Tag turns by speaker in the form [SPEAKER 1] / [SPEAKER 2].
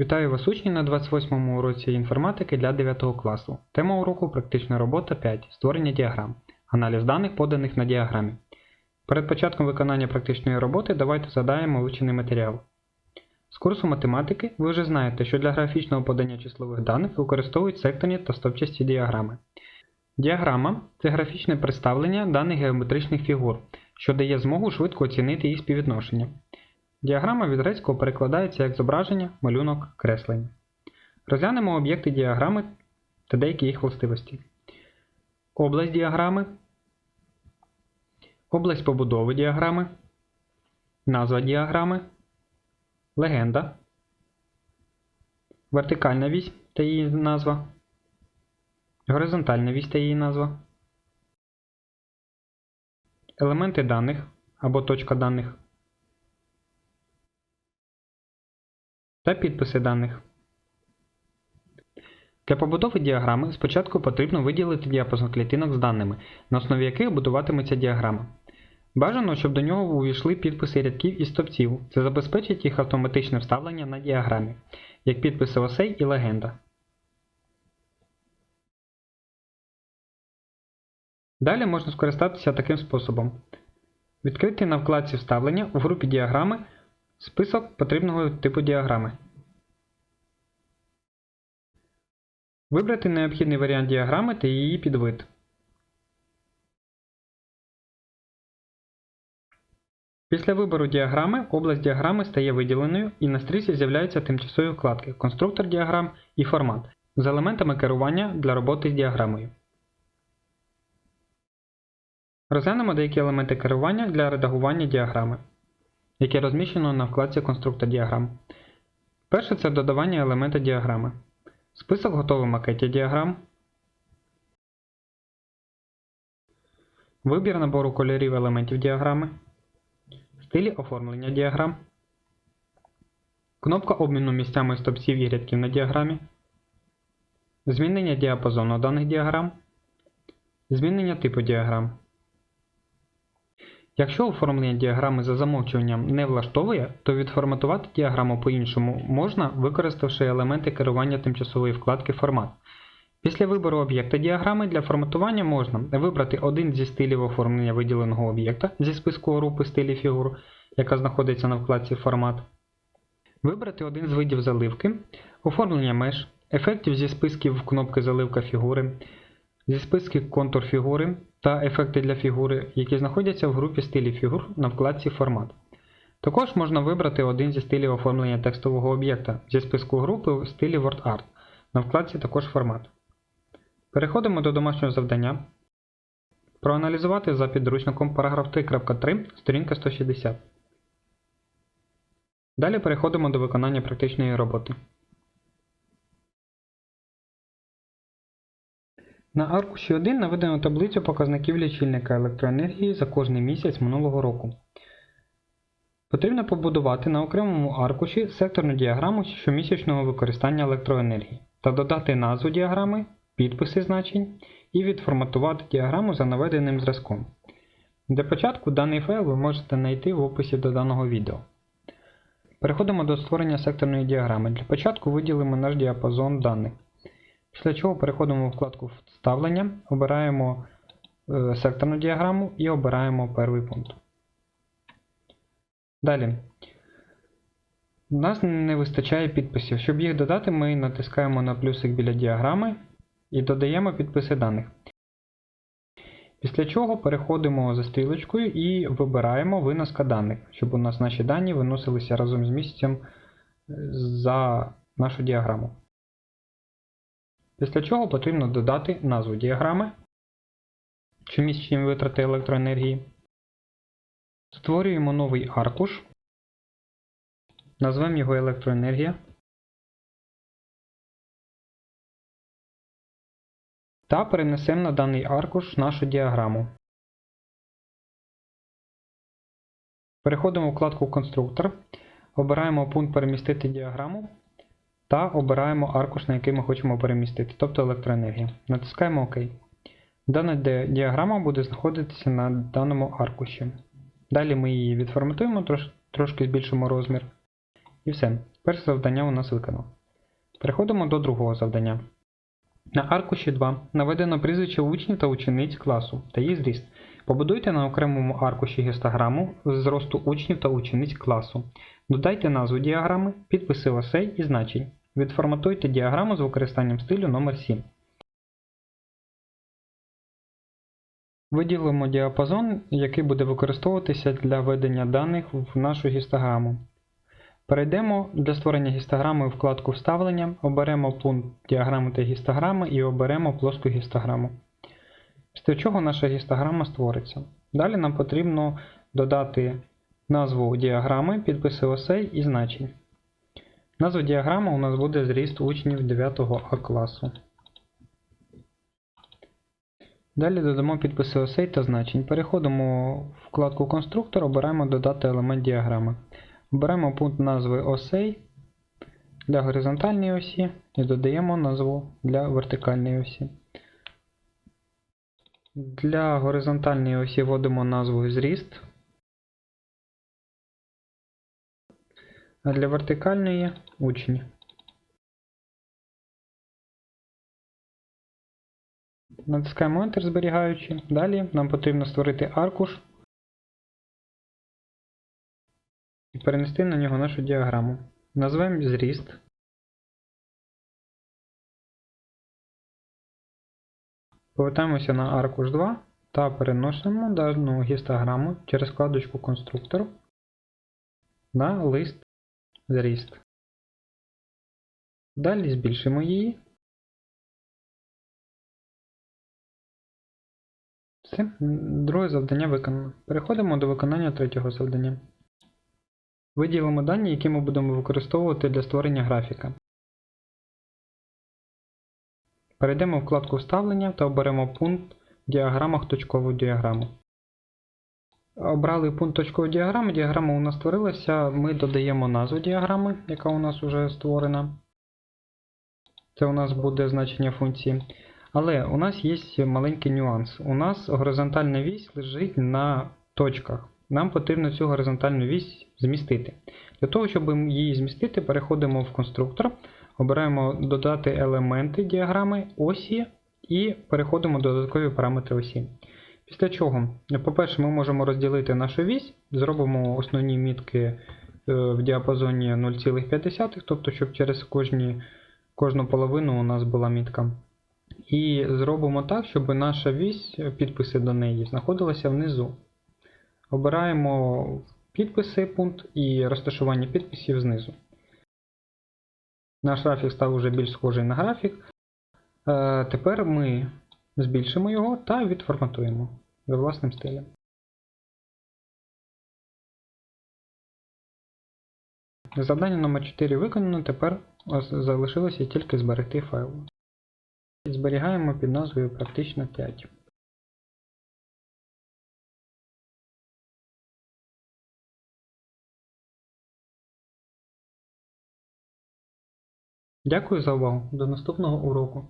[SPEAKER 1] Вітаю вас учні на 28-му уроці інформатики для 9 класу. Тема уроку практична робота 5. Створення діаграм. Аналіз даних, поданих на діаграмі. Перед початком виконання практичної роботи давайте задаємо вивчений матеріал. З курсу математики ви вже знаєте, що для графічного подання числових даних використовують секторні та стовпчасті діаграми. Діаграма це графічне представлення даних геометричних фігур, що дає змогу швидко оцінити їх співвідношення. Діаграма від грецького перекладається як зображення, малюнок, креслення. Розглянемо об'єкти діаграми та деякі їх властивості. Область діаграми, область побудови діаграми, назва діаграми, легенда, вертикальна вісь та її назва, горизонтальна вісь та її назва, елементи даних або точка даних. Та підписи даних. Для побудови діаграми спочатку потрібно виділити діапазон клітинок з даними, на основі яких будуватиметься діаграма. Бажано, щоб до нього увійшли підписи рядків і стовпців, це забезпечить їх автоматичне вставлення на діаграмі, як підписи осей і легенда. Далі можна скористатися таким способом. Відкрити на вкладці вставлення у групі діаграми Список потрібного типу діаграми. Вибрати необхідний варіант діаграми та її підвид. Після вибору діаграми область діаграми стає виділеною і на стрічці з'являються тимчасові вкладки Конструктор діаграм і Формат з елементами керування для роботи з діаграмою. Розглянемо деякі елементи керування для редагування діаграми яке розміщено на вкладці Конструктор діаграм. Перше це додавання елемента діаграми. Список готових макетів діаграм. Вибір набору кольорів елементів діаграми. Стилі оформлення діаграм. Кнопка обміну місцями стопців і рядків на діаграмі. Змінення діапазону даних діаграм. Змінення типу діаграм. Якщо оформлення діаграми за замовчуванням не влаштовує, то відформатувати діаграму по-іншому можна, використавши елементи керування тимчасової вкладки Формат. Після вибору об'єкта діаграми для форматування можна вибрати один зі стилів оформлення виділеного об'єкта зі списку групи стилів фігур, яка знаходиться на вкладці Формат, вибрати один з видів заливки, оформлення меж, ефектів зі списків кнопки Заливка фігури, зі списків контур фігури та ефекти для фігури, які знаходяться в групі стилів фігур на вкладці Формат. Також можна вибрати один зі стилів оформлення текстового об'єкта зі списку групи в стилі WordArt на вкладці також Формат. Переходимо до домашнього завдання. Проаналізувати за підручником параграф 3.3, сторінка 160. Далі переходимо до виконання практичної роботи. На аркуші 1 наведено таблицю показників лічильника електроенергії за кожний місяць минулого року. Потрібно побудувати на окремому аркуші секторну діаграму щомісячного використання електроенергії та додати назву діаграми, підписи значень і відформатувати діаграму за наведеним зразком. Для початку даний файл ви можете знайти в описі до даного відео. Переходимо до створення секторної діаграми. Для початку виділимо наш діапазон даних. Після чого переходимо в вкладку Вставлення, обираємо е, секторну діаграму і обираємо перший пункт. Далі. У нас не вистачає підписів. Щоб їх додати, ми натискаємо на плюсик біля діаграми і додаємо підписи даних. Після чого переходимо за стрілочкою і вибираємо виноска даних, щоб у нас наші дані виносилися разом з місяцем е, за нашу діаграму. Після чого потрібно додати назву діаграми, щомісячні витрати електроенергії. Створюємо новий аркуш, назвемо його електроенергія. Та перенесемо на даний аркуш нашу діаграму. Переходимо в вкладку Конструктор, обираємо пункт Перемістити діаграму та обираємо аркуш, на який ми хочемо перемістити, тобто електроенергія. Натискаємо ОК. Дана діаграма буде знаходитися на даному аркуші. Далі ми її відформатуємо, трош, трошки збільшимо розмір. І все. Перше завдання у нас виконано. Переходимо до другого завдання. На аркуші 2 наведено прізвище учнів та учениць класу та їх зріст. Побудуйте на окремому аркуші гістограму зросту учнів та учениць класу. Додайте назву діаграми, підписи осей і значень. Відформатуйте діаграму з використанням стилю номер 7. Виділимо діапазон, який буде використовуватися для ведення даних в нашу гістограму. Перейдемо для створення гістограми у вкладку Вставлення, оберемо пункт діаграми та гістограми і оберемо плоску гістограму. Після чого наша гістограма створиться. Далі нам потрібно додати назву діаграми, підписи осей і значень. Назва діаграми у нас буде зріст учнів 9 А класу. Далі додамо підписи осей та значень. Переходимо в вкладку Конструктор, обираємо додати елемент діаграми. Обираємо пункт назви осей для горизонтальної осі і додаємо назву для вертикальної осі. Для горизонтальної осі вводимо назву зріст. А для вертикальної учні. Натискаємо Enter зберігаючи. Далі нам потрібно створити аркуш і перенести на нього нашу діаграму. Назвемо зріст. Повертаємося на аркуш 2 та переносимо дану гістограму через вкладочку конструктор на лист зріст. Далі збільшимо її. Все, друге завдання виконано. Переходимо до виконання третього завдання. Виділимо дані, які ми будемо використовувати для створення графіка. Перейдемо в вкладку Вставлення та оберемо пункт в діаграмах точкову діаграму. Обрали пункт точкової діаграми, діаграма у нас створилася, ми додаємо назву діаграми, яка у нас вже створена. Це у нас буде значення функції. Але у нас є маленький нюанс. У нас горизонтальна вісь лежить на точках. Нам потрібно цю горизонтальну вісь змістити. Для того, щоб її змістити, переходимо в конструктор, обираємо додати елементи діаграми осі і переходимо до додаткові параметри осі. Після чого, по-перше, ми можемо розділити нашу вісь, зробимо основні мітки е, в діапазоні 0,5, тобто, щоб через кожні, кожну половину у нас була мітка. І зробимо так, щоб наша вісь, підписи до неї, знаходилася внизу. Обираємо підписи пункт і розташування підписів знизу. Наш графік став вже більш схожий на графік. Е, Тепер ми збільшимо його та відформатуємо за власним стилем. Завдання номер 4 виконано, тепер залишилося тільки зберегти файл. Зберігаємо під назвою Практично 5. Дякую за увагу. До наступного уроку.